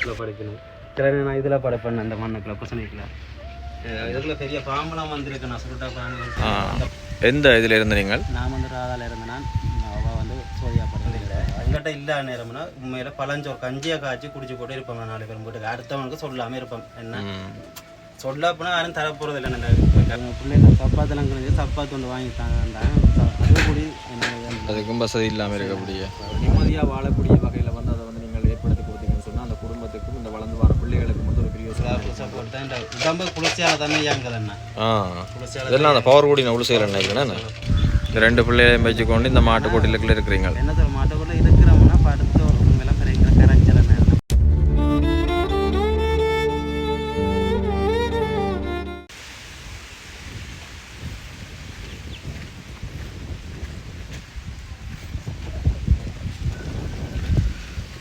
இதுக்குள்ள படிக்கணும். சில நான் இதில் படைப்பேன் அந்த மண்ணுக்குள்ள பசனைக்குள்ள இதுக்குள்ள பெரிய பாம்பெல்லாம் வந்திருக்கு நான் சுருட்டா பாம்பு எந்த இதில் இருந்த நீங்கள்? நான் வந்து ராதால இருந்தேன் அவள் வந்து சோதியா படத்தில் எங்கிட்ட இல்லாத நேரம்னா உண்மையில பழஞ்சோர் கஞ்சியை காய்ச்சி குடிச்சு போட்டு இருப்போம் நாலு பேரும் போட்டு அடுத்தவனுக்கு சொல்லாம இருப்போம். என்ன? சொல்லாப்புனா யாரும் தரப்போறது இல்லை இந்த பிள்ளைங்க சப்பாத்தெல்லாம் கிழிஞ்சு சப்பாத்து ஒன்று வாங்கி தாங்க அது கூடி அதுக்கும் வசதி இல்லாமல் இருக்கக்கூடிய. நிம்மதியாக வாழக்கூடிய சிலாப்பு சப்போர்ட் தான் இந்த உடம்பு குளிர்ச்சியால தானே இயங்குதுண்ணா ஆ இதெல்லாம் அந்த பவர் கூடி நான் செய்கிறேன் நினைக்கிறேன் இந்த ரெண்டு பிள்ளைகளையும் வச்சுக்கொண்டு இந்த மாட்டு கொட்டிலுக்குள்ள இருக்கிறீங்க. என்ன சொல்ல மாட்டக்குள்ள இருக்கிறவங்கன்னா படுத்து கரைச்சல நேரம்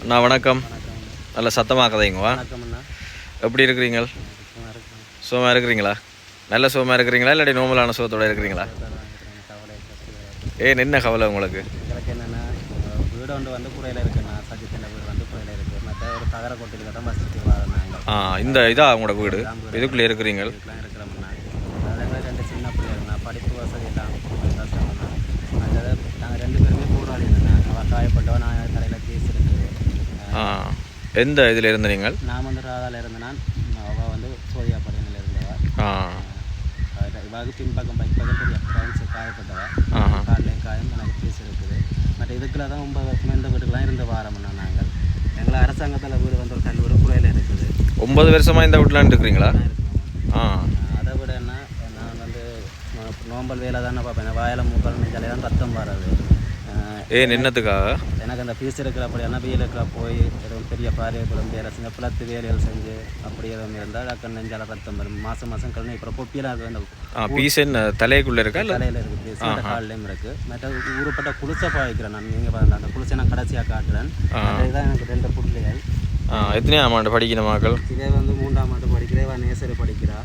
அண்ணா வணக்கம். நல்ல சத்தமாக்கதைங்கவா எப்படி இருக்கிறீங்க? சுகமாக இருக்கிறீங்களா? நல்ல சுகமாக இருக்கிறீங்களா? இல்லாட்டி நோமலான சுகத்தோட இருக்கிறீங்களா? ஏன் என்ன கவலை உங்களுக்கு? எங்களுக்கு என்னென்னா வீடு ஒன்று வந்து குறையில் இருக்குண்ணா சஜித்தின் வீடு வந்து குறையில் இருக்குது மற்ற ஒரு தகர கொட்டில் தான் வசதி வரோம் ஆ இந்த இதா உங்களோட வீடு? இதுக்குள்ளே இருக்கிறீங்க? இருக்கிறோம்னா அதே ரெண்டு சின்ன பிள்ளைங்கண்ணா படிப்பு வசதி எல்லாம் கஷ்டம்ண்ணா நாங்கள் ரெண்டு பேருமே போராடினா அவள் காயப்பட்டவ நான் தலையில் கேஸ் இருக்குது எந்த இதில் இருந்த நீங்கள்? நான் வந்து ராதால இருந்தேன்னா அவள் வந்து சோதியா படையினில் இவாக்கு பின்பக்கம் பைக் பக்கம் பெரிய ஃப்ரெண்ட்ஸு காயப்பட்டவ காலையும் காயம் எனக்கு கேஸ் இருக்குது மற்ற இதுக்குள்ள தான் ஒன்பது வருஷமா இந்த வீட்டுக்கெலாம் இருந்து வாரம்ண்ணா நாங்கள் எங்களை அரசாங்கத்தில் வீடு வந்து ஒரு கல்லூரி குறையில் இருக்குது ஒன்பது வருஷமாக இந்த வீட்டில் இருக்கிறீங்களா ஆ அதை விட என்ன நான் வந்து நோம்பல் வேலை தானே பார்ப்பேன் வாயில மூக்கல் நெஞ்சாலே தான் ரத்தம் வராது ஏன் என்னத்துக்காக எனக்கு அந்த பீஸ் இருக்கிற அப்படி என்ன வெயில் இருக்கிற போய் எதுவும் பெரிய பாரிய குழம்பு செஞ்சு பிளத்து வேலைகள் செஞ்சு அப்படி எதுவும் இருந்தால் அக்கன் நெஞ்சால ரத்தம் வரும். மாதம் மாதம் கழனி அப்புறம் பொப்பியெல்லாம் இருக்குது அந்த ஆ பீஸ் என்ன தலைக்குள்ளே இருக்கா தலையில் இருக்குது பீஸ் இந்த கால்லையும் இருக்குது மற்ற ஊருப்பட்ட குளிசை பாய்க்கிறேன் நான். நீங்கள் பாருங்க அந்த குளிசை நான் கடைசியாக காட்டுறேன். அதுதான் எனக்கு ரெண்டு பிள்ளைகள். எத்தனையாம் ஆண்டு படிக்கிற மக்கள் இதே வந்து மூன்றாம் ஆண்டு படிக்கிறேன் நேசரி படிக்கிறா.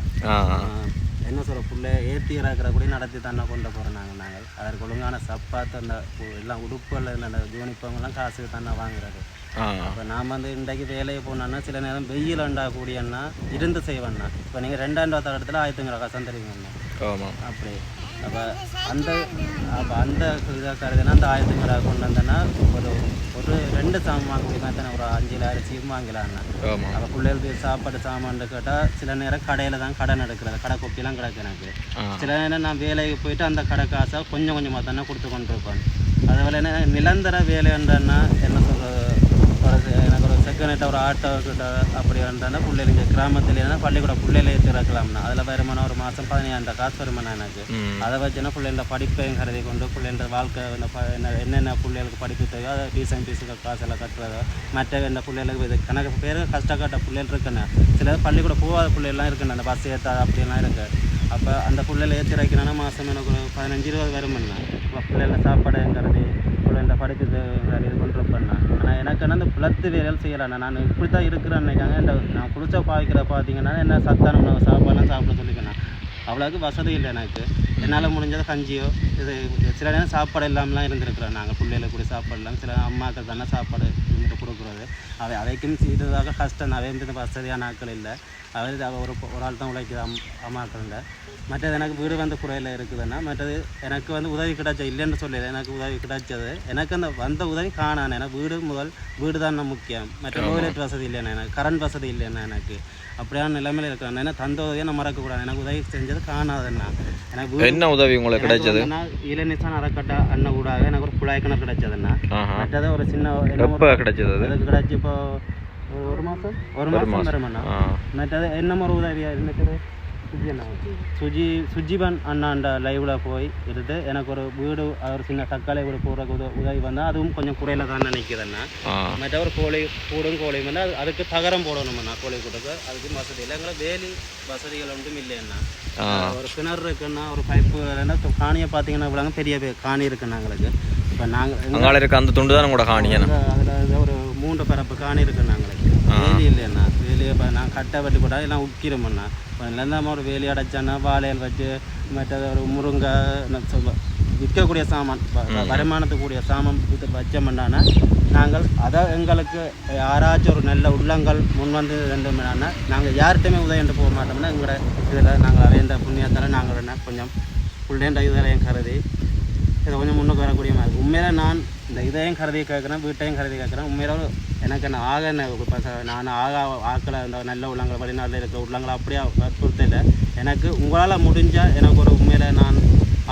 என்ன சொல்ற புள்ள ஏற்றி இறக்குற கூட நடத்தி தானே கொண்டு போகிறோம் நாங்கள் நாங்கள் அதற்கு ஒழுங்கான சப்பாத்து அந்த எல்லாம் உடுப்புகள் அந்த யூனிஃபார்ம்லாம் காசுக்கு தானே வாங்குறது. ஆ. இப்போ நான் வந்து இன்றைக்கு வேலையை போனோன்னா சில நேரம் வெயில் அண்டா கூடியன்னா இருந்து செய்வேன்னா. இப்போ நீங்கள் ரெண்டாம் ரூபா இடத்துல ஆயிரத்துங்கிற கசம் தருவீங்கண்ணா அப்படி. அப்போ அந்த அப்போ அந்த இதை கருதுனா அந்த ஆயிரத்துங்கிற கொண்டு வந்தேன்னா ஒரு ஒரு ரெண்டு சாமான் மாதிரி தானே ஒரு அஞ்சில் அரிசியும் வாங்கலாம்ண்ணா ஆமாம் அப்போ பிள்ளைகளுக்கு சாப்பாடு சாமான் கேட்டால் சில நேரம் கடையில் தான் கடன் எடுக்கிறது. கடை கொப்பிலாம் கிடக்கு எனக்கு. சில நேரம் நான் வேலைக்கு போயிட்டு அந்த கடை காசை கொஞ்சம் கொஞ்சமாக தானே கொடுத்து கொண்டு இருப்பேன் அதுபோல் என்ன நிரந்தர வேலைன்றன்னா என்ன சொல்கிறது ஒரு எனக்கு ஒரு செகண்ட் ஒரு ஆட்டோ கிட்ட அப்படி இருந்தால் பிள்ளைங்க கிராமத்துல இருந்தால் பள்ளிக்கூட பிள்ளையில ஏற்றி இறக்கலாம்னா. அதில் வருமானம் ஒரு மாதம் பதினஞ்சாயிரம் காசு வருமானம் எனக்கு. அதை வச்சுன்னா பிள்ளைங்கள படிப்பையும் கருதி கொண்டு பிள்ளைங்கள வாழ்க்கை இந்த என்னென்ன பிள்ளைகளுக்கு படிப்பு தேவையோ அதை டியூஷன் ஃபீஸுக்கு காசெல்லாம் கட்டுறதோ மற்ற என்ன பிள்ளைகளுக்கு இது கணக்கு பேர் கஷ்டப்பட்ட பிள்ளைகள் இருக்குண்ணே சில பள்ளிக்கூட போகாத பிள்ளைகள்லாம் இருக்குண்ணே அந்த பஸ் ஏற்றாத அப்படியெல்லாம் இருக்குது அப்போ அந்த பிள்ளைகளை ஏற்றி வைக்கணும்னா மாதம் எனக்கு ஒரு பதினஞ்சு இருபது வருமாண்ணா இப்போ பிள்ளைகள சாப்பாடுங்கிறது பிள்ளைங்கள படிப்பு இது பண்ணுறப்பண்ணா ஆனால் எனக்கு என்ன அந்த பிளத்து வேலைகள் செய்யலாண்ணா நான் இப்படி தான் இருக்கிறேன்னு நினைக்காங்க இந்த நான் குளிச்சா பாய்க்கிற பார்த்தீங்கன்னா என்ன சத்தான உணவு சாப்பாடுலாம் சாப்பிட சொல்லிக்கணும் அவ்வளோக்கு வசதி இல்லை எனக்கு. என்னால் முடிஞ்சது கஞ்சியோ இது சில நேரம் சாப்பாடு இல்லாமலாம் இருந்திருக்கிறோம் நாங்கள் பிள்ளைகளை கூட சாப்பாடு இல்லாமல் சில அம்மாக்கள் தானே சாப்பாடு இருந்துட்டு கொடுக்குறது. அவை அவைக்கும் செய்ததாக கஷ்டம். அவை வந்து வசதியான ஆட்கள் இல்லை. அவை அவ ஒரு ஒரு ஆள் தான் உழைக்குது அம் மற்றது எனக்கு வீடு வந்து குறையில் இருக்குதுன்னா மற்றது எனக்கு வந்து உதவி கிடைச்ச இல்லைன்னு சொல்லல. எனக்கு உதவி கிடைச்சது. எனக்கு அந்த வந்த உதவி காணானே எனக்கு வீடு முதல் வீடு தான் முக்கியம். மற்ற டோய்லெட் வசதி இல்லைண்ணா எனக்கு கரண்ட் வசதி இல்லைண்ணா எனக்கு. அப்படியான நிலைமையில் இருக்கிறேன் ஏன்னா தந்த உதவியை நான் மறக்கக்கூடாது. எனக்கு உதவி செஞ்சது காணாதுண்ணா எனக்கு என்ன உதவி உங்களுக்கு கிடைச்சது? இளநிசான் அறக்கட்டை அண்ணன் கூடாக எனக்கு ஒரு குழாய் கிணறு கிடைச்சதுண்ணா மற்றது ஒரு சின்ன எப்போ கிடைச்சது அது? அதுக்கு கிடைச்சி இப்போ ஒரு- மாதம் ஒரு மாதம் வருமாண்ணா மற்றது என்ன ஒரு உதவியாக இருந்துட்டு சுஜி அண்ணா சுஜி சுஜிபன் அண்ணாண்ட லைவில் போய் இருந்து எனக்கு ஒரு வீடு ஒரு சின்ன தக்காளி வீடு போடுறதுக்கு உத உதவி வந்தால் அதுவும் கொஞ்சம் குறையில தான் நினைக்கிறேண்ணா ஆ மற்ற ஒரு கோழி கூடும் கோழியும் வந்து அது- அதுக்கு தகரம் போடணும்ண்ணா கோழி கூட்டுக்கு அதுக்கு வசதி இல்லை எங்களை வேலி வசதிகள் ஒன்றும் இல்லைண்ணா ஆ ஒரு கிணறு இருக்குன்னா ஒரு பைப்பு இல்லைன்னா காணியை பார்த்தீங்கன்னா இவ்வளோ பெரிய காணி இருக்குண்ணா எங்களுக்கு இப்போ நாங்கள் அங்கால இருக்க அந்த துண்டு தான் கூட காணிங்கண்ணா அதில் ஒரு மூன்று பரப்பு காணி இருக்குண்ணா எங்களுக்கு வேலி இல்லைண்ணா வேலியை இப்போ நான் கட்டை வெட்டி போட்டால் எல்லாம் உக்கிரமுண்ணா இப்போ இல்லாமல் ஒரு வேலி அடைச்சான்னா வாழையல் வச்சு மற்றது ஒரு முருங்கை சொல்ல விற்கக்கூடிய சாமான் வ- வ- வருமானத்துக்குரிய சாமான் இது வச்சோம்னா நாங்கள் அதை எங்களுக்கு யாராச்சும் ஒரு நல்ல உள்ளங்கள் முன் வந்து வேண்டும்னா நாங்கள் யார்கிட்டையுமே உதவிட்டு போக மாட்டோம்னா எங்களோட இதில் நாங்கள் அடைந்த புண்ணியத்தால் நாங்கள் என்ன கொஞ்சம் பிள்ளைன்ற இதழையும் கருதி இதை கொஞ்சம் முன்னுக்கு வரக்கூடிய மாதிரி இருக்கு. நான் இந்த இதையும் கருதி கேட்குறேன் வீட்டையும் கருதி கேட்குறேன். உண்மையில எனக்கு என்ன ஆக என்ன நான் ஆக ஆக்களை இந்த நல்ல உள்ளங்களை வெளிநாட்டில் இருக்கிற உள்ளங்களை அப்படியே வற்புறுத்தல. எனக்கு உங்களால் முடிஞ்சால் எனக்கு ஒரு உண்மையில் நான்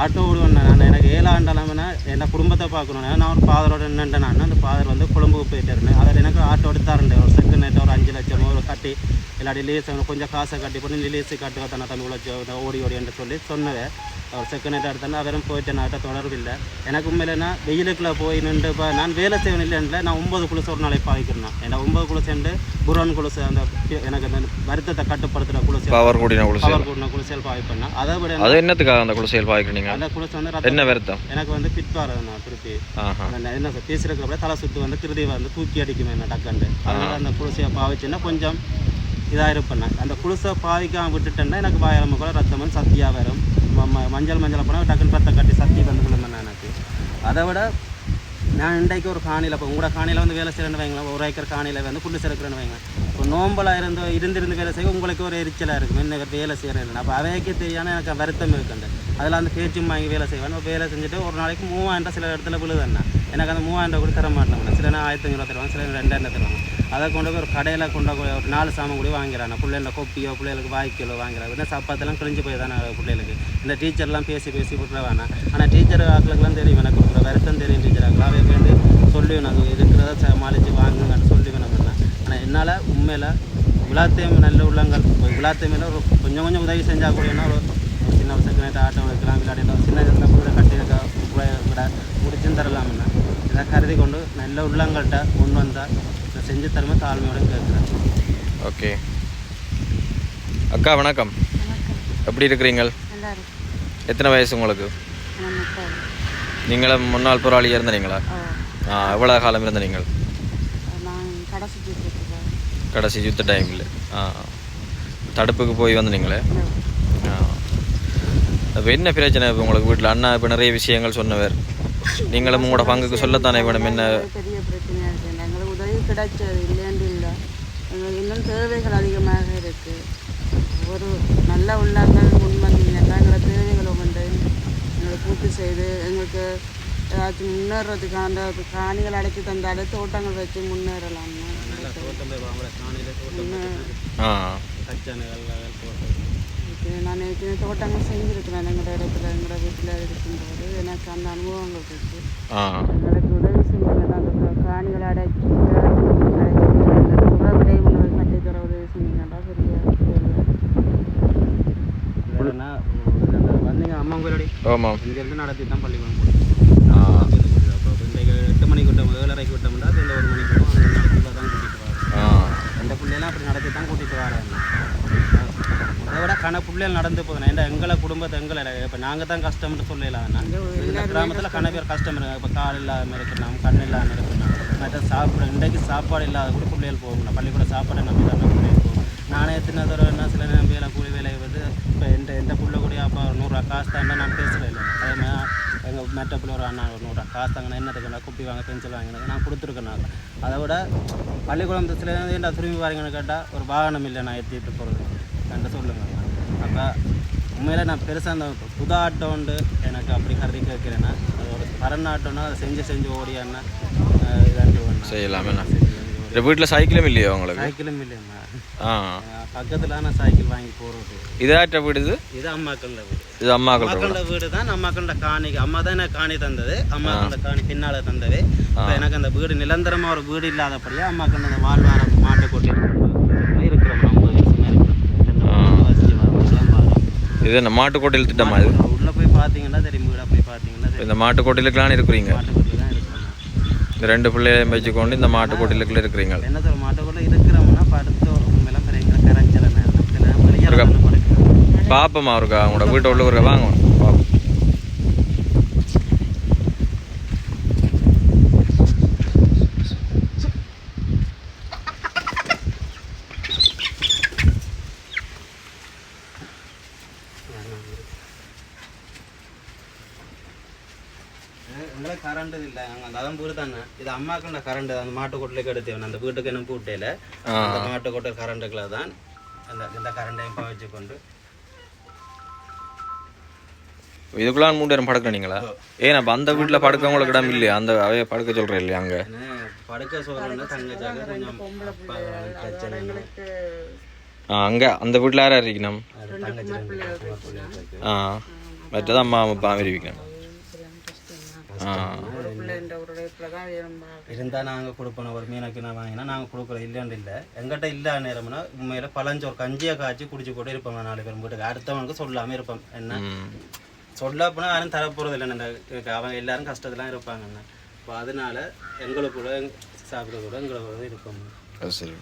ஆட்டோ விடுவேன் நான் எனக்கு ஏழாண்டலாமனா என் குடும்பத்தை பார்க்கணும் நான் ஒரு ஃபாதரோட நின்றுட்டேன் நான். அந்த ஃபாதர் வந்து கொழும்புக்கு போயிட்டு இருந்தேன் அதில் எனக்கு ஆட்டோ எடுத்தாருண்டேன் ஒரு செகண்ட் நைட் ஒரு அஞ்சு லட்சம் ஒரு கட்டி இல்லாட்டி லீஸ் கொஞ்சம் காசை கட்டி போட்டு லீஸு கட்டுவா தன்னை தம்பி லட்சம் ஓடி ஓடி என்று சொல்லி சொன்னேன் அவர் செகண்ட் நைட் எடுத்தாலும் அவரும் போயிட்டு தொடர்பு இல்லை. எனக்கு உண்மையிலனா வெயிலுக்குள்ள போய் நின்று இப்போ நான் வேலை செய்யணும் இல்லைன்ல நான் ஒன்பது குளிசு ஒரு நாளைக்கு பாவிக்கிறேன் ஏன்னா ஒன்பது குளிசு புரோன் குளிசு அந்த எனக்கு அந்த வருத்தத்தை கட்டுப்படுத்துகிற குளிசு பவர் கூடின குளிசல் பவர் கூடின குளிசல் பாவிப்பேன் அதை விட அது என்னத்துக்காக அந்த குளிசல் பாய்க்கிறீங்க அந்த குளிசு வந்து என்ன வருத்தம்? எனக்கு வந்து பிட்பாரு நான் திருப்பி. என்ன சார் பேசுகிறப்ப தலை சுத்து வந்து கிருதி வந்து தூக்கி அடிக்குமே என்ன டக்கண்டு அதனால அந்த குளிசையை பாவிச்சுன்னா கொஞ்சம் இதாக இருப்பேன் அந்த குளிசை பாவிக்காம விட்டுட்டேன்னா எனக்கு வாயிரம் கூட ரத்தம் வந்து சத்தியாக வரும். மஞ்சள் மஞ்சள் போனால் டக்குன்னு ரத்தம் கட்டி சத்தி வந்து விழுந்தேன் எனக்கு அதை விட நான் இன்றைக்கு ஒரு காணியில் இப்போ உங்களோட காணியில் வந்து வேலை செய்யணும்னு வைங்களேன். ஒரு ஏக்கர் காணியில் வந்து புல்லு சிறக்கிறேன்னு வைங்களேன். இப்போ நோம்பலாக இருந்து இருந்திருந்து வேலை செய்ய உங்களுக்கு ஒரு எரிச்சலாக இருக்கும் என்ன வேலை செய்கிறேன் அப்போ அவைக்கு தெரியாமல் எனக்கு வருத்தம் இருக்குண்டு. அதில் அந்த பேச்சும் வாங்கி வேலை செய்வேன். வேலை செஞ்சுட்டு ஒரு நாளைக்கு மூவாயிரம் சில இடத்துல விழுதுன்னா எனக்கு அந்த மூவாயிரம் கூட தர மாட்டேன். சில நான் ஆயிரத்தி ஐநூறுவா தருவாங்க சில ரெண்டாயிரம் தருவாங்க அதை கொண்டு போய் ஒரு கடையில் கொண்டு போய் ஒரு நாலு சாமான் கூட வாங்கிறான். பிள்ளைங்கள கொப்பியோ பிள்ளைகளுக்கு வாய்க்கலோ வாங்கிறாங்க இந்த சப்பாத்தெல்லாம் கிழிஞ்சு போய் தானே பிள்ளைகளுக்கு. இந்த டீச்சர்லாம் பேசி பேசி விட்டுற வேணாம் ஆனால் டீச்சர் ஆக்களுக்குலாம் தெரியும் எனக்கு வருத்தம் ஆக்கள் அவை வந்து சொல்லி நாங்கள் இருக்கிறத சமாளித்து வாங்குங்கன்னு சொல்லி வேணும் ஆனால் என்னால் உண்மையில் விழாத்தையும் நல்ல உள்ளங்கள். விழாத்தையும் ஒரு கொஞ்சம் கொஞ்சம் உதவி செஞ்சால் கூட என்ன ஒரு சின்ன ஒரு செகண்ட் ஆட்டோ வைக்கலாம் விளையாடி ஒரு சின்ன சின்ன கூட கட்டி வைக்க கூட விட முடிச்சும் தரலாம்னா இதை கருதி கொண்டு நல்ல உள்ளங்கள்கிட்ட முன் வந்தால் இதை செஞ்சு தருமா தாழ்மையோட கேட்குறேன். ஓகே. அக்கா வணக்கம். எப்படி இருக்கிறீங்க நல்லா இருக்கு எத்தனை வயசு உங்களுக்கு? நீங்களும் முன்னாள் போராளியாக இருந்தீங்களா ஆ. எவ்வளோ காலம் இருந்த நீங்கள்? கடைசி யுத்த டைமில் ஆ. தடுப்புக்கு போய் வந்தீங்களே ஆ. அப்போ என்ன பிரச்சனை? இப்போ உங்களுக்கு வீட்டில் அண்ணா இப்போ நிறைய விஷயங்கள் சொன்னவர். நீங்களும் உங்களோட பங்குக்கு சொல்லத்தானே வேணும் என்ன? பெரிய பிரச்சனையாக இருக்குது எங்களுக்கு உதவி கிடைச்சது இல்லைன்னு இல்லை. இன்னும் தேவைகள் அதிகமாக இருக்குது ஒரு நல்ல உள்ளங்கள் முன் வந்தீங்கன்னா எங்களோட தேவைகளை கொண்டு எங்களை பூர்த்தி செய்து எங்களுக்கு ஏதாச்சும் முன்னேறதுக்கான காணிகள் அடைச்சி தந்தாலே தோட்டங்கள் வச்சு முன்னேறலாம். நான் ஏற்கனவே தோட்டங்கள் செஞ்சுருக்கிறேன். எங்களோட இடத்துல எங்களோட வீட்டில் இருக்கும்போது எனக்கு அந்த அனுபவங்கள் இருக்குது ஆ. எங்களுக்கு உதவி செஞ்சீங்கன்னா அந்த காணிகளை அடைச்சி சுகவிடை உணவு கட்டித்தர உதவி செஞ்சீங்கன்னா பெரிய இல்லைன்னா வந்தீங்க அம்மா கோயிலடி ஆமாம் இங்கேருந்து நடத்தி தான் பள்ளிக்கூடம் இன்றைக்கு எட்டு மணிக்கு விட்டோம் ஏழரைக்கு விட்டோம்னா இந்த ஒரு மணிக்கு தான் கூட்டிகிட்டு வரோம் ஆ. அந்த பிள்ளையெல்லாம் அப்படி நடத்தி தான் கூட்டிகிட்டு வரேன் அதை விட கண பிள்ளைகள் நடந்து போதும் ஏன்டா எங்களை குடும்பத்தை எங்களை இப்போ நாங்கள் தான் கஷ்டம்னு சொல்லலாம் இந்த கிராமத்தில் கண பேர் கஷ்டம் இருக்காங்க இப்போ கால் இல்லாமல் இருக்கணும் கண் இல்லாமல் இருக்கணும். மற்ற சாப்பிட இன்றைக்கு சாப்பாடு இல்லாத கூட பிள்ளைகள் போகணும் பள்ளிக்கூட சாப்பாடை நம்பி தான் பிள்ளைகள் போகும். நானே எத்தனை தடவை என்ன சில நேரம் வேலை கூலி வேலை வந்து இப்போ எந்த எந்த புள்ள கூட அப்போ ஒரு நூறுரூவா காசு தான் நான் பேசுகிறேன் இல்லை அதே மாதிரி எங்கள் மெட்ட பிள்ளை ஒரு அண்ணா ஒரு நூறுரூவா காசு தாங்க என்னத்துக்கு நான் குப்பி வாங்க பென்சில் வாங்கினது நான் கொடுத்துருக்கேன் நான் அதை விட பள்ளிக்கூடம் சில நேரம் ஏன்டா திரும்பி வாரீங்கன்னு கேட்டால் ஒரு வாகனம் இல்லை நான் ஏற்றிட்டு போகிறது கண்டு சொல்லுங்க அப்போ உண்மையில் நான் பெருசாக அந்த புது ஆட்டோ உண்டு எனக்கு அப்படி கருதி கேட்குறேன்னா அது ஒரு பரன் ஆட்டோன்னா அதை செஞ்சு செஞ்சு ஓடியான்னா இதாண்டு செய்யலாமே இந்த வீட்டில் சைக்கிளும் இல்லையா உங்களுக்கு சைக்கிளும் இல்லைண்ணா ஆ பக்கத்தில் நான் சைக்கிள் வாங்கி போகிறது இதாட்ட வீடு இது இது அம்மாக்கள வீடு இது அம்மாக்கள் வீடு. அம்மாக்கள வீடு தான் அம்மாக்கள காணிக்கு அம்மா தான் எனக்கு காணி தந்தது. அம்மாக்கள காணி பின்னால் தந்தது. இப்போ எனக்கு அந்த வீடு நிரந்தரமாக ஒரு வீடு இல்லாதபடியே அம்மாக்கள் அந்த வாழ்வாரம் மாட்டு கொட்டி இருக்கிறோம். நம்ம வருஷமா வரோம் இது என்ன மாட்டுக்கோட்டையில் திட்டமா இது உள்ள போய் பார்த்தீங்கன்னா தெரியும் வீடை போய் பார்த்தீங்கன்னா இந்த மாட்டுக்கோட்டையிலுக்கெல்லாம் இருக்கிறீங்க? இந்த ரெண்டு பிள்ளைகளையும் வச்சுக்கொண்டு இந்த மாட்டுக்கோட்டையிலுக்குள்ள இருக்கிறீங்க. என்ன சொல்ல மாட்டுக்கொள்ள இருக்கிறோம்னா படுத்து உண்மையெல்லாம் பெரிய கரைச்சல நேரம் பார்ப்போமா இருக்கா உங்களோட வீட்டை உள்ள இருக்கா வாங்க கரண்ட் இல்ல. நாங்க அந்த பூர் தானே. இது அம்மாக்குள்ள கரண்ட் அந்த மாட்டுக்கொட்டிலே கெடுத்தேன் அந்த வீட்டுக்கு என்ன பூட்டையில அந்த மாட்டுக்கொட்டை கரண்ட்டுக்குள்ள தான் அந்த இந்த கரண்டையும் வச்சுக்கொண்டு கொண்டு இதுக்குள்ளான் மூணு நேரம் படுக்க நீங்களா? ஏன் அப்போ அந்த வீட்டில் படுக்க உங்களுக்கு இடம் இல்லையா? அந்த அவைய படுக்க சொல்கிறேன் இல்லையா அங்கே? படுக்க ஆ அங்கே அந்த வீட்டில் யார் யார் இருக்கணும்? ஆ மற்றது அம்மா அப்பா வேணும்பா இருந்தால் நாங்கள் கொடுப்போம் ஒரு மீனுக்கு நான் வாங்கினா நாங்கள் கொடுக்குறோம் இல்லைன்னு இல்லை. எங்கிட்ட இல்லாத நேரம்னா உண்மையில பழஞ்சோறு கஞ்சியை காய்ச்சி குடிச்சு போட்டு இருப்போம். நாலு பேர் வீட்டுக்கு. அடுத்தவனுக்கு சொல்லாமல் இருப்போம். என்ன? சொல்ல போனால் யாரும் தரப்போகிறது இல்லை இந்த அவங்க எல்லாரும் கஷ்டத்துலாம் இருப்பாங்கண்ணா இப்போ அதனால எங்களுக்கு கூட சாப்பிட கூட எங்களுக்கு கூட இருப்போம். அது சரி.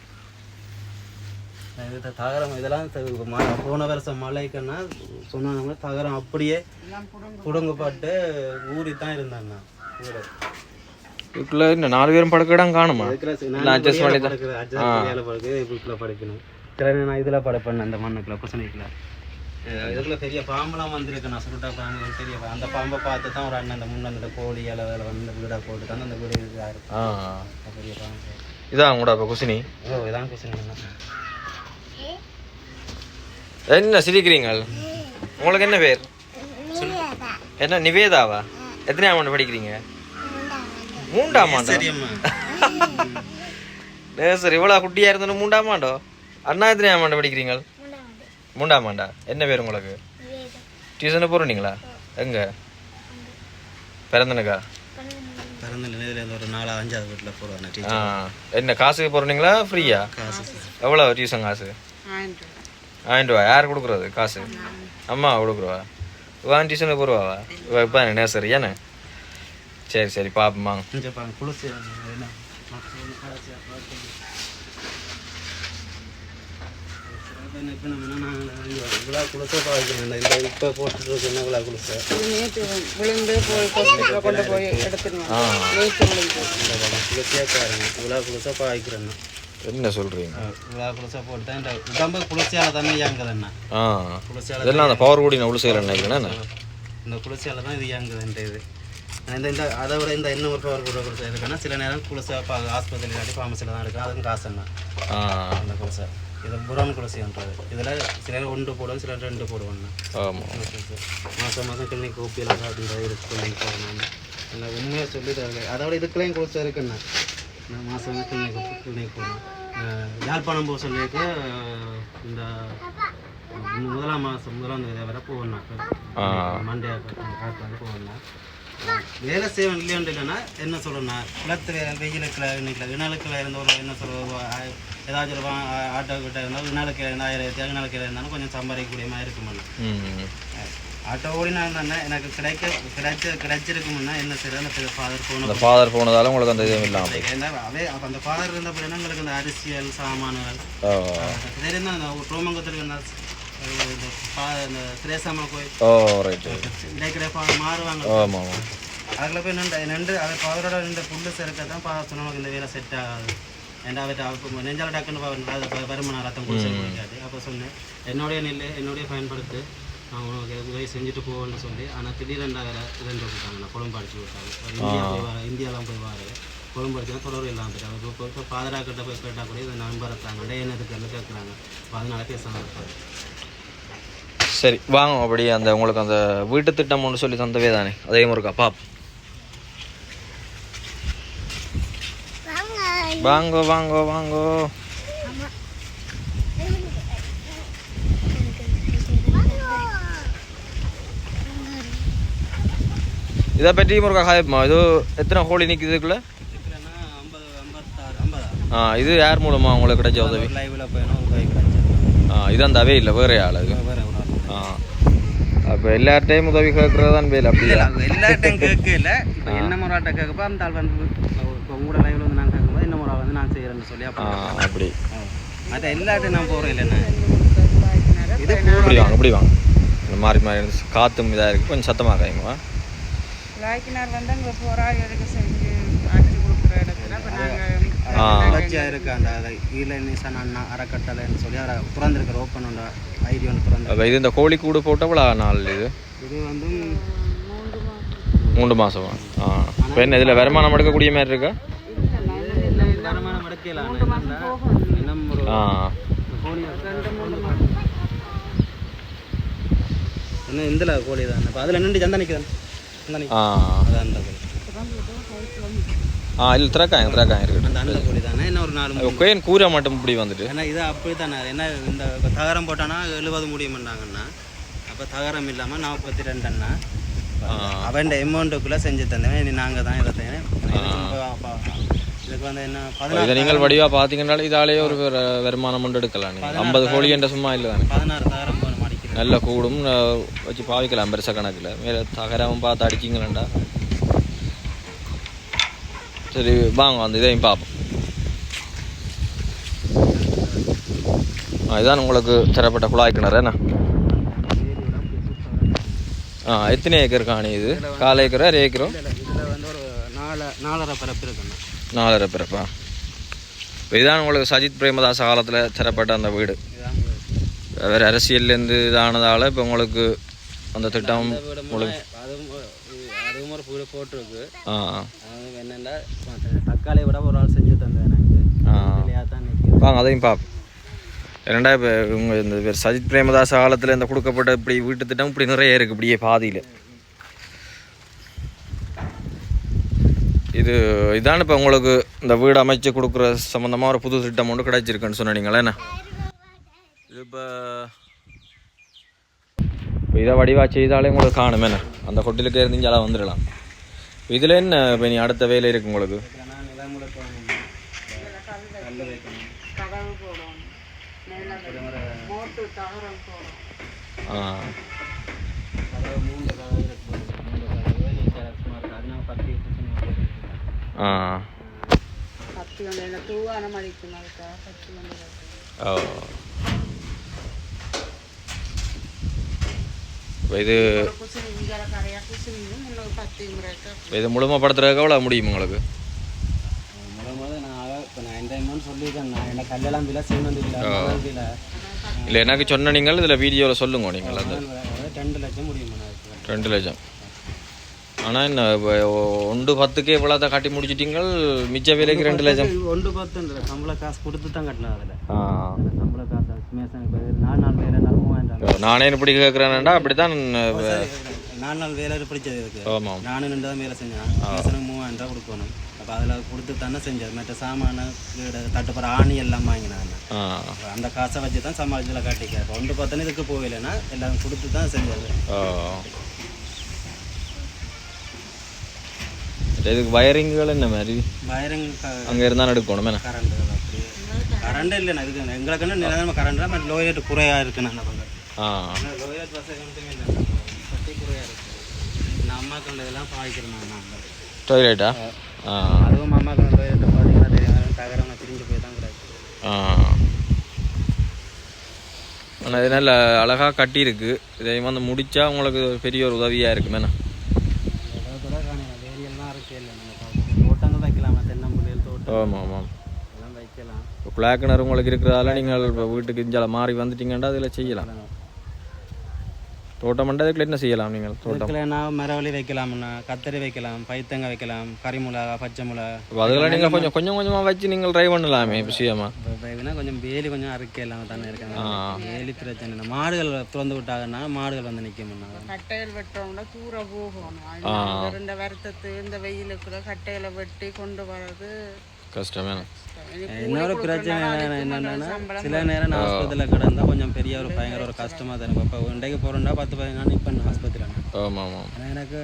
இது தகரம் இதெல்லாம் போன வருஷம் மழைக்குன்னா சொன்னாங்க தகரம் அப்படியே புடுங்கப்பட்டு ஊறி தான் இருந்தாங்க இதுக்குள்ள இன்னும் நாலு பேரும் படுக்க இடம் காணுமா அட்ஜஸ்ட் பண்ணி படுக்கணும். நான் இதில் படுப்பேன் அந்த மண்ணுக்குள்ள குசனிக்குள்ள. இதுக்குள்ள பெரிய பாம்பெல்லாம் வந்திருக்கு. நான் சுருட்டா பாம்பு பெரிய அந்த பாம்பை பார்த்து தான் ஒரு அண்ணன் அந்த முன்ன அந்த கோழி அளவில் வந்து வீடாக போட்டு தான் அந்த வீடு இதாக இருக்கும் பெரிய பாம்பு. இதான் கூட இப்போ குசினி? ஓ இதான் குசனி என்ன சிரிக்கிறீங்க உங்களுக்கு என்ன பேர்? என்ன நிவேதாவா? எத்தனையாம் ஆண்டு படிக்கிறீங்க? மூன்றாம் ஆண்டு? சார் இவ்வளோ குட்டியாக இருந்தோம் மூன்றாம் ஆண்டோ? அண்ணா எத்தனையாம் ஆண்டு படிக்கிறீங்க மூன்றாம் ஆண்டா என்ன பேர் உங்களுக்கு? டியூஷனு போகிறீங்களா எங்க? பிறந்தனுக்கா? பிறந்த நிலையில ஒரு நாலு அஞ்சாவது வீட்டில் போடுவாங்க ஆ. டீச்சர். என்ன காசுக்கு போகிறீங்களா ஃப்ரீயா? காசு எவ்வளோ டியூஷன் காசு? ஆயிரம் ரூபா யார் கொடுக்குறது காசு? அம்மா கொடுக்குறவா? இவன் டியூஷனுக்கு போடுவாவா? இவ இப்போ நேசரி ஏன்னு சரி சரி பாருங்க குளிச்சு என்ன மக்கள் கடைசியா பார்க்கணும். இப்போ நம்ம என்ன இவ்வளோ குளிச்சா பாய்க்கணும் இந்த இந்த இப்போ போட்டுட்டு இருக்கு என்ன நேற்று விழுந்து போய் ஹாஸ்பிட்டலில் கொண்டு போய் எடுத்துருவோம் நேற்று விழுந்து. குளிச்சியா பாருங்க. இவ்வளோ குளிச்சா பாய்க்கிறேன்னா என்ன சொல்கிறீங்க இவ்வளோ குளிச்சா போட்டு இந்த உடம்பு குளிர்ச்சியால தானே இயங்குதுண்ணா ஆ. குளிர்ச்சியால இதெல்லாம் அந்த பவர் கூடி நான் நினைக்கிறேன். இந்த குளிர்ச்சியால தான் இது இயங்குதுன்ற இது. இந்த இந்த அதை விட இந்த இன்னும் ஒரு பவர் கூட இருக்குன்னா சில நேரம் குளிச்சா பா ஆஸ்பத்திரி இல்லாட்டி ஃபார்மசியில் தான் இருக்கு அதுவும் காசுண்ணா ஆ. அந்த குளிசை இது புறான் குளிசைன்றது இதில் சில நேரம் ஒன்று போடுவோம் சில ரெண்டு ஆமாம் மாதம் மாதம் கிளினிக் கோப்பியெல்லாம் அப்படின்றது இருக்கு கிளினிக் போகணும் இல்லை உண்மையாக சொல்லி தரல அதோட இதுக்குள்ளேயும் குளிச்சா இருக்குண்ணா நான் மாதம் கிளினிக் கிளினிக் போகணும் அஹ் யாழ்ப்பாணம் போக சொல்லிட்டு இந்த முதலாம் மாதம் முதலாம் தேதி வரை போகணும். மண்டே காட்டு போகணும். வேலை செய்வன் இல்லையாண்டு இல்லைன்னா என்ன சொல்லணும்னா குளத்து வேலை வெயிலுக்குள்ள இன்னைக்கு இனாலுக்குள்ள இருந்தவங்க என்ன சொல்லுவோம் ஏதாச்சும் ஒரு ஆட்டோ கிட்ட இருந்தாலும் இனாலுக்கு இருந்தால் ஆயிரத்தி இனாலுக்கு இருந்தாலும் கொஞ்சம் சம்பாதிக்கக்கூடிய மாதிரி இருக்குமாண்ணா ஆட்டோ ஓடினா தானே எனக்கு கிடைக்க கிடைச்ச கிடைச்சிருக்குமுன்னா என்ன செய்யறது அந்த ஃபாதர் அந்த போன ஃபாதர் போனதால உங்களுக்கு அந்த இதுவும் இல்லாமல் அவே அப்போ அந்த ஃபாதர் இருந்த பிறகு எங்களுக்கு அந்த அரசியல் சாமான்கள்? தெரியும் அந்த ரோமங்கத்தில் இந்த திரேசாமா கோயில் ஓ இடைக்கிற மாறுவாங்க. ஆமாம் ஆமாம் அதில் போய் நின்று நின்று அது ஃபாதரோட நின்று புல்லு செருக்க தான் இந்த வேலை செட் ஆகாது. ஏன்டா அவர்கிட்ட நெஞ்சால டக்குன்னு வருமானம் ரத்தம் குடிச்சு போயிட்டாரு அப்போ சொன்னேன் என்னுடைய நெல் என்னுடைய பயன்படுத்து. நான் உனக்கு உதவி செஞ்சுட்டு போவேன்னு சொல்லி ஆனால் திடீரெண்டா வேலை ரெண்டு விட்டாங்க நான் கொழும்பு அடிச்சு விட்டாங்க இந்தியா போய் வர இந்தியாலாம் போய் வாரு. கொழும்பு அடிச்சுனா தொடர்பு இல்லாமல் போயிட்டு அவர் இப்போ இப்போ ஃபாதராக கிட்ட போய் கேட்டால் கூட இதை நம்பர் இருக்காங்க. என்னதுக்கு கேட்குறாங்க அதனால பேசாமல் இருப்பாரு சரி வாங்க அப்படியே அந்த உங்களுக்கு அந்த வீட்டு திட்டம் ஒன்று சொல்லி தந்தவே தானே. அதே முருக்கா பாப். வாங்கோ வாங்கோ வாங்கோ. இதை பற்றி முருகா ஹாயப்மா இது எத்தனை கோழி நிற்குது இதுக்குள்ள? ஆ இது யார் மூலமா உங்களுக்கு கிடைச்ச உதவி? ஆ இது அந்த அவே இல்லை வேற ஆள் அது அப்போ எல்லார்ட்டையும் உதவி கேட்குறது தான் வேலை அப்படியா? அது எல்லார்ட்டையும் கேட்கல. இப்போ என்ன முறாட்ட கேட்கப்போ அந்த ஆள் வந்து இப்போ உங்களோட லைவ்ல வந்து நான் கேட்கும்போது என்ன முறை வந்து நான் செய்கிறேன்னு சொல்லி அப்போ அப்படி. மற்ற எல்லார்ட்டையும் நான் போகிறேன் இல்லைண்ணா இது இப்படி வாங்க இப்படி வாங்க இந்த மாறி மாறி காற்றும் இதாக இருக்குது கொஞ்சம் சத்தமாக இருக்காங்க லாய்க்கினார் வந்து அங்கே போராளிகளுக்கு செஞ்சு ஆட்சி கொடுக்குற இடத்துல இப்போ நாங்கள் வளர்ச்சியாக இருக்கு அந்த அதை ஈழ நிசான் அண்ணா அறக்கட்டளைன்னு சொல்லி அவரை திறந்துருக்கிற ஓப்பன் உண்ட ஐடி ஒன்று திறந்து இது இந்த கோழி கூடு போட்ட நாள் இது? இது வந்து மூன்று மாதம் ஆ. இப்போ என்ன இதில் வருமானம் எடுக்கக்கூடிய மாதிரி இருக்கா? வருமானம் எடுக்கலாம் ஆ. கோழி என்ன இந்தில் கோழி தான் இப்போ அதில் நின்று சந்தா நிற்குதான் சந்தா நிற்கும் ஆ. அதான் அந்த கோழி ஆ இல்லை திறக்காங்க திறக்காங்க இருக்கட்டும். அந்த அந்த கோழி தானே என்ன ஒரு நாலு கொயன் கூரை மட்டும் இப்படி வந்துட்டு. ஏன்னா இது அப்படி தானே என்ன இந்த தகரம் போட்டானா எழுபது முடியுமெண்டாங்கன்னா அப்போ தகரம் இல்லாமல் நாற்பத்தி ரெண்டுன்னா அவன் அமௌண்ட்டுக்குள்ளே செஞ்சு தந்தேன் இனி நாங்கள் தான் இதை இதுக்கு வந்து என்ன பதினாறு நீங்கள் வடிவாக பார்த்தீங்கன்னாலே இதாலேயே ஒரு வர- வருமானம் கொண்டு எடுக்கலாம் நீங்கள் ஐம்பது கோழி என்ற சும்மா இல்லை தானே. பதினாறு தகரம் போன மடிக்கிறேன். நல்ல கூடும். வச்சு பாவிக்கலாம் பெருச கணக்கில். மேலே தகராவும் பார்த்து அடிச்சிங்களேண்டா சரி வாங்க அந்த இதையும் பார்ப்போம். ஆ இதான் உங்களுக்கு தரப்பட்ட குழாய் கிணறு என்ன? ஆ எத்தனை ஏக்கர் காணி இது? கால் ஏக்கரா அரை ஏக்கரோ? இதில் வந்து ஒரு நாலு நாலரை பரப்பு இருக்குண்ணா நாலரை பிறப்பா? இப்போ இதான் உங்களுக்கு சஜித் பிரேமதாச காலத்தில் தரப்பட்ட அந்த வீடு. வேறு அரசியல்லேருந்து இதானதால் இப்போ உங்களுக்கு அந்த திட்டம் மூலம் அதுவும் ஒரு போட்டிருக்கு. ஆ. என்னென்னா தக்காளி விட ஒரு ஆள் செஞ்சு தந்தேன் எனக்கு. வாங்க அதையும் பார்ப்போம் ரெண்டா இப்போ இவங்க இந்த சஜித் பிரேமதாச காலத்தில் இந்த கொடுக்கப்பட்ட இப்படி வீட்டு திட்டம் இப்படி நிறைய இருக்குது இப்படியே பாதியில். இது இதான் இப்போ உங்களுக்கு இந்த வீடு அமைச்சு கொடுக்குற சம்மந்தமாக ஒரு புது திட்டம் ஒன்று கிடைச்சிருக்குன்னு சொன்னீங்களே என்ன? இது இப்போ இப்போ இதை வடிவா செய்தாலே உங்களுக்கு காணுமே என்ன? அந்த கொட்டிலுக்கு இருந்துச்சால வந்துடலாம். இதில் என்ன இப்போ நீ அடுத்த வேலை இருக்கு உங்களுக்கு? ஆ. கதவு மூன்று கல்லெல்லாம் பில சிமெண்ட் பில மணல் பில இல்லை எனக்கு சொன்ன நீங்கள் இதில் வீடியோவில் சொல்லுங்க நீங்கள் அந்த ரெண்டு லட்சம் முடியும் ரெண்டு லட்சம் ஆனால் என்ன ஒன்று பத்துக்கே இவ்வளோ தான் காட்டி முடிச்சிட்டீங்கள் மிச்ச விலைக்கு ரெண்டு லட்சம் ஒன்று பத்து சம்பள காசு கொடுத்து தான் கட்டினேன் அதில் சம்பள காசு மேசனுக்கு நாலு நாள் மூவாயிரம் நானே இப்படி கேட்குறேன்டா அப்படி தான் நாலு நாள் வேலை பிடிச்சது இருக்கு ஆமாம் நானும் ரெண்டு தான் வேலை செஞ்சேன். மூவாயிரம் ரூபா கொடுக்கணும். அப்போ அதில் கொடுத்து தானே செஞ்சது மற்ற சாமான வீடு தட்டுப்புற ஆணி எல்லாம் வாங்கினாங்க அந்த காசை வச்சு தான் சமாளிச்சில் காட்டிக்க ஒன்று பத்தனை இதுக்கு போகலைன்னா எல்லாம் கொடுத்து தான் செஞ்சது. இதுக்கு வயரிங்குகள் என்ன மாதிரி? வயரிங் அங்கே இருந்தால் எடுக்கணும் கரண்ட் கரண்ட் இல்லைண்ணா இதுக்கு எங்களுக்கு என்ன நிலநடுமை கரண்ட் தான் லோ ரேட் குறையாக இருக்குண்ணா அந்த பக்கம் ஆ. லோ ரேட் பஸ் மட்டுமே இல்லை பட்டி குறையாக இருக்குது நான் அம்மாக்கள் இதெல்லாம் பாதிக்கிறேன் நாங்கள் டாய்லெட்டா ஆ. அதுவும் அம்மாக்கள் லோ ரேட் பார்த்தீங்கன்னா தெரியும் தகரம் பிரிஞ்சு போய் தான் கிடக்கு. ஆனால் இது நல்ல அழகாக கட்டியிருக்கு. இதை வந்து முடிச்சா உங்களுக்கு பெரிய ஒரு உதவியாக இருக்கும் என்ன ஆமாம் ஆமாம் இப்போ குழாக்கிணறு உங்களுக்கு இருக்கிறதால நீங்கள் இப்போ வீட்டுக்கு இஞ்சால மாறி வந்துட்டீங்கன்னா அதில் செய்யலாம். தோட்டம் பண்ண அதுக்குள்ள என்ன செய்யலாம் நீங்கள் தோட்டம்? இதுக்குலன்னா மரவள்ளி வைக்கலாம்ண்ணா கத்தரி வைக்கலாம் பைத்தங்காய் வைக்கலாம் கறிமுளகா பச்சை மிளகா அதெல்லாம் நீங்கள் கொஞ்சம் கொஞ்சம் கொஞ்சமாக வச்சு நீங்கள் ட்ரை பண்ணலாமே விஷயமா? இதுனா கொஞ்சம் வேலி கொஞ்சம் அறுக்க இல்லாமல் தானே இருக்காங்க. வேலி பிரச்சனை இல்லை. மாடுகள் திறந்து விட்டாங்கன்னா மாடுகள் வந்து நிற்கும்ண்ணா கட்டைகள் வெட்டோம்னா தூர போகணும். இந்த வருத்தத்து இந்த வெயிலுக்குள்ள கட்டைகளை வெட்டி கொண்டு வர்றது கஷ்டமே. இன்னொரு பிரச்சனை என்னன்னா சில நேரம் நான் ஆஸ்பத்திரியில் கிடந்தா கொஞ்சம் பெரிய ஒரு பயங்கர ஒரு கஷ்டமாக தான் இருக்கும். இப்போ இன்றைக்கு போகிறோம்னா பத்து பதினஞ்சு நாள் நிற்பேன் ஆஸ்பத்திரியில் ஆமாம் ஆமாம். எனக்கு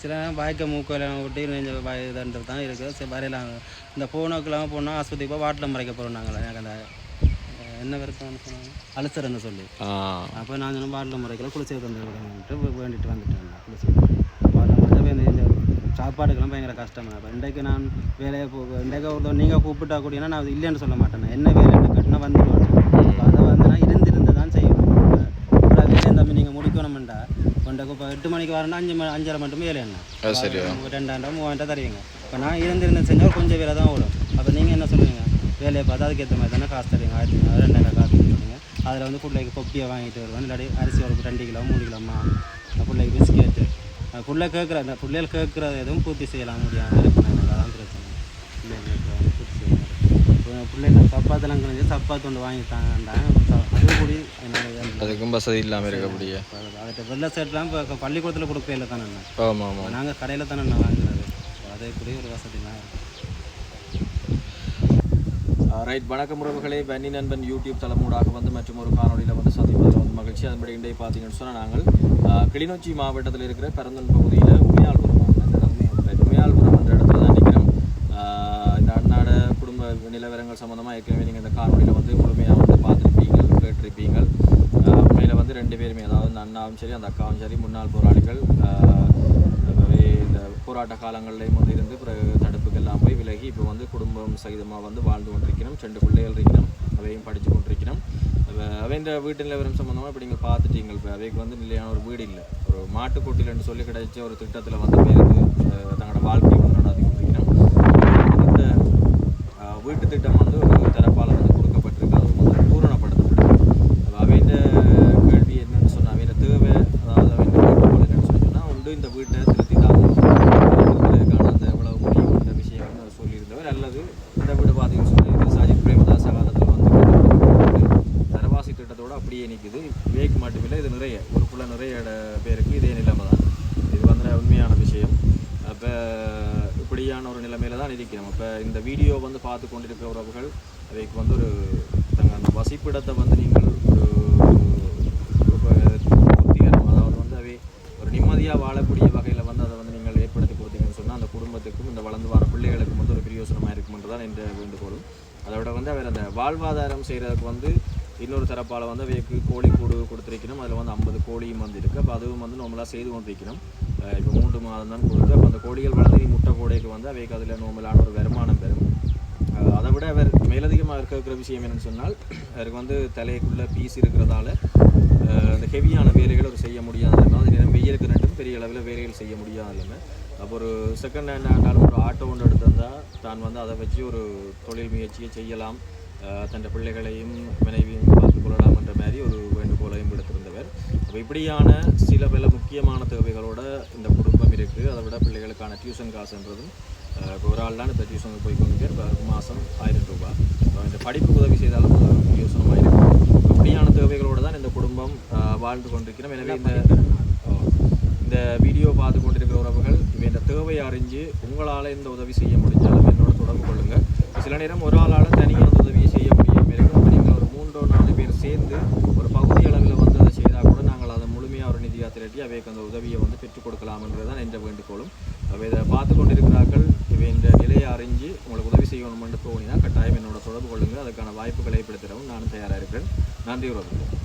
சில நேரம் வாய்க்க மூக்கெல்லாம் விட்டு நெஞ்ச வாய் இதுன்றது தான் இருக்குது சரி வரையலாம் இந்த போனோக்கெல்லாம் போனால் ஆஸ்பத்திரி போய் வாட்டில் மறைக்க போகிறோம் நாங்கள் எனக்கு அந்த என்ன விருப்பம்னு சொன்னாங்க அலசர்னு சொல்லி. அப்போ நான் சொன்ன வாட்டில் முறைக்கல குளிச்சு தந்து வேண்டிட்டு வந்துட்டேன் நான். குளிச்சு வாட்டில் முறைக்க இந்த இந்த சாப்பாடுக்கெல்லாம் பயங்கர கஷ்டமாக இப்போ இன்றைக்கு நான் வேலையை போ இன்றைக்கு ஒரு நீங்கள் கூப்பிட்டா கூடியனா நான் இல்லைன்னு சொல்ல மாட்டேன் என்ன வேலை கட்டினா வந்துடுவேன் அதை வந்து நான் இருந்திருந்து தான் செய்வேன். இப்போ வேலை தம்பி நீங்கள் முடிக்கணும்டா கொண்டக்கு இப்போ எட்டு மணிக்கு வரேன்னா அஞ்சு மணி அஞ்சரை மட்டும் வேலை என்ன அது ரெண்டாயிரம் மூவாயிரம் தருவீங்க. இப்போ நான் இருந்திருந்து செஞ்சால் கொஞ்சம் வேலை தான் ஓடும். அப்போ நீங்கள் என்ன சொல்லுவீங்க? வேலையை பார்த்து அதுக்கேற்ற மாதிரி தானே காசு தருவீங்க. ஆயிரத்தி ரெண்டாயிரம் காசு தருவீங்க. அதில் வந்து பிள்ளைக்கு கொப்பியை வாங்கிட்டு வருவேன். இல்லாட்டி அரிசி ஒரு ரெண்டு கிலோ மூணு கிலோமா பிள்ளைக்கு பிஸ்கெட்டு. புள்ள கேட்குற அந்த பிள்ளைகள் கேட்குறது எதுவும் பூர்த்தி செய்யலாம் முடியாமல் இருக்கணும் அதான் பிரச்சனை பிள்ளைகள் கேட்குறது பூர்த்தி செய்யணும் இப்போ பிள்ளைங்க சப்பாத்தெல்லாம் கிழிஞ்சு சப்பாத்து ஒன்று வாங்கி தாங்கன்றாங்க. அது கூடி அதுக்கும் வசதி இல்லாமல் இருக்கக்கூடிய. அதுக்கு வெள்ளை செட்லாம் இப்போ பள்ளிக்கூடத்தில் கொடுக்கல தானே ஆமாம் ஆமாம். நாங்கள் கடையில் தானே வாங்குறது. அதே கூடிய ஒரு வசதிலாம் இருக்கு. ரைட் வணக்கம் உறவுகளே. வன்னி நண்பன் யூடியூப் தளமூடாக வந்து மற்றும் ஒரு காணொலியில் வந்து சந்திப்பதில் வந்து மகிழ்ச்சி. அதன்படி இன்றைய பார்த்தீங்கன்னு சொன்னால் நாங்கள் கிளிநொச்சி மாவட்டத்தில் இருக்கிற பரந்தன் பகுதியில் உமையாள்புரம் அந்த உமையாள்புரம் என்ற இடத்துல தான் நிற்கிறோம். இந்த அன்னாட குடும்ப நிலவரங்கள் சம்மந்தமாக ஏற்கனவே நீங்கள் இந்த காணொலியில் வந்து முழுமையாக வந்து பார்த்துருப்பீங்க கேட்டிருப்பீங்க உண்மையில் வந்து ரெண்டு பேருமே அதாவது இந்த அண்ணாவும் சரி அந்த அக்காவும் சரி முன்னாள் போராளிகள் இந்த போராட்ட காலங்களிலையும் வந்து இருந்து பிறகு தடுப்பு எல்லாம் போய் விலகி இப்போ வந்து குடும்பம் சகிதமாக வந்து வாழ்ந்து கொண்டிருக்கிறோம். ரெண்டு பிள்ளைகள் இருக்கிறோம். அவையும் படித்து கொண்டிருக்கிறோம். அவை இந்த வீட்டு நிலவரம் சம்மந்தமாக இப்போ நீங்கள் பார்த்துட்டீங்க. இப்போ அவைக்கு வந்து நிலையான ஒரு வீடு இல்லை. ஒரு மாட்டுக்கொட்டிலன்னு சொல்லி கிடைச்ச ஒரு திட்டத்தில் வந்து பேருக்கு தங்களோட வாழ்க்கையை வந்து நடத்தி கொண்டிருக்கிறோம். இந்த வீட்டு திட்டம் வந்து ஒரு தரப்பால் வந்து கொடுக்கப்பட்டிருக்கு அது வந்து பூரணப்படுத்தப்பட்டிருக்கு அவையின் கேள்வி என்னன்னு சொன்னால் அவையின் தேவை அதாவது அவையின் வேண்டுகோள் என்னன்னு சொல்லி சொன்னால் உண்டு இந்த வீட்டை திருத்தி தாங்க அந்த எவ்வளவு முடியும் இந்த விஷயங்கள் அவர் சொல்லியிருந்தவர் அல்லது இந்த வீடு பார்த்தீங்கன்னு சொன்னால் இது சஜித் பிரேமதாச காலத்தில் வந்து கட்டப்பட்ட தரவாசி திட்டத்தோடு அப்படியே நிற்குது வேக்கு மட்டுமில்லை இது நிறைய ஊருக்குள்ள நிறைய இட பேருக்கு இதே நிலைமை தான் இது வந்து உண்மையான விஷயம் அப்போ இப்படியான ஒரு நிலைமையில தான் இருக்கிறோம் அப்போ இந்த வீடியோ வந்து பார்த்து கொண்டிருக்கிற உறவுகள் அவைக்கு வந்து ஒரு தங்க அந்த வசிப்பிடத்தை வந்து நீங்கள் ஒரு ஒரு திருப்திகரம் அதாவது வந்து அவை ஒரு நிம்மதியாக வாழக்கூடிய வகையில் வந்து அதை வந்து நீங்கள் ஏற்படுத்தி கொடுத்தீங்கன்னு சொன்னால் அந்த குடும்பத்துக்கும் இந்த வளர்ந்து வர பிள்ளைகளுக்கும் வந்து ஒரு பிரயோசனமாக இருக்குமென்று தான் என்ற வேண்டுகோளும் அதை விட வந்து அவர் அந்த வாழ்வாதாரம் செய்கிறதுக்கு வந்து இன்னொரு தரப்பால் வந்து அவைக்கு கோழி கூடு கொடுத்துருக்கணும். அதில் வந்து ஐம்பது கோழியும் வந்து இருக்குது அப்போ அதுவும் வந்து நம்மளாக செய்து கொண்டிருக்கணும். இப்போ மூன்று மாதம் தான் கொடுத்து அப்போ அந்த கோழிகள் வளர்ந்து இனி முட்டை கோடைக்கு வந்து அவைக்கு அதில் நோமலான ஒரு வருமானம் பெறும். அதை விட அவர் மேலதிகமாக இருக்கிற விஷயம் என்னன்னு சொன்னால் அவருக்கு வந்து தலைக்குள்ளே பீஸ் இருக்கிறதால அந்த ஹெவியான வேலைகள் அவர் செய்ய முடியாத அது நேரம் வெயிலுக்கு நட்டும் பெரிய அளவில் வேலைகள் செய்ய முடியாத நிலைமை அப்போ ஒரு செகண்ட் ஹேண்ட் ஆனாலும் ஒரு ஆட்டோ ஒன்று எடுத்திருந்தால் தான் வந்து அதை வச்சு ஒரு தொழில் முயற்சியை செய்யலாம். தன் பிள்ளைகளையும் மனைவியும் பார்த்துக் கொள்ளலாம் என்ற மாதிரி ஒரு வேண்டுகோளையும் விடுத்திருந்தவர். அப்போ இப்படியான சில பல முக்கியமான தேவைகளோட இந்த குடும்பம் இருக்குது அதை விட பிள்ளைகளுக்கான டியூஷன் காசுன்றதும் ஒரு ஆள் தான் இப்போ டியூஷனுக்கு போய் கொண்டு இப்போ மாதம் ஆயிரம் ரூபாய். இப்போ இந்த படிப்பு உதவி செய்தாலும் யோசனமாக இருக்கும் இப்படியான தேவைகளோடு தான் இந்த குடும்பம் வாழ்ந்து கொண்டிருக்கிறோம் எனவே இந்த இந்த வீடியோ பார்த்து கொண்டிருக்கிற உறவுகள் இவை இந்த தேவையை அறிஞ்சு உங்களால் இந்த உதவி செய்ய முடிஞ்சாலும் என்னோட தொடர்பு கொள்ளுங்கள் சில நேரம் ஒரு ஆளால் தனியாக அந்த உதவியை செய்ய முடியாமல் இருக்கும். நீங்கள் ஒரு மூன்றோ நாலு பேர் சேர்ந்து ஒரு பகுதி அளவில் வந்து அதை செய்தால் கூட நாங்கள் அதை முழுமையாக ஒரு நிதியாக திரட்டி அவைக்கு அந்த உதவியை வந்து பெற்றுக் கொடுக்கலாம்ன்றது தான் என்ற வேண்டுகோளும். அவை இதை பார்த்து கொண்டிருக்கிறார்கள் இவை இந்த நிலையை அறிஞ்சு உங்களுக்கு உதவி செய்யணும்னு தோணினா கட்டாயம் என்னோட தொடர்பு கொள்ளுங்கள் அதுக்கான வாய்ப்புகளை ஏற்படுத்தவும் நானும் தயாராக இருக்கிறேன். நன்றி உறவுகள்.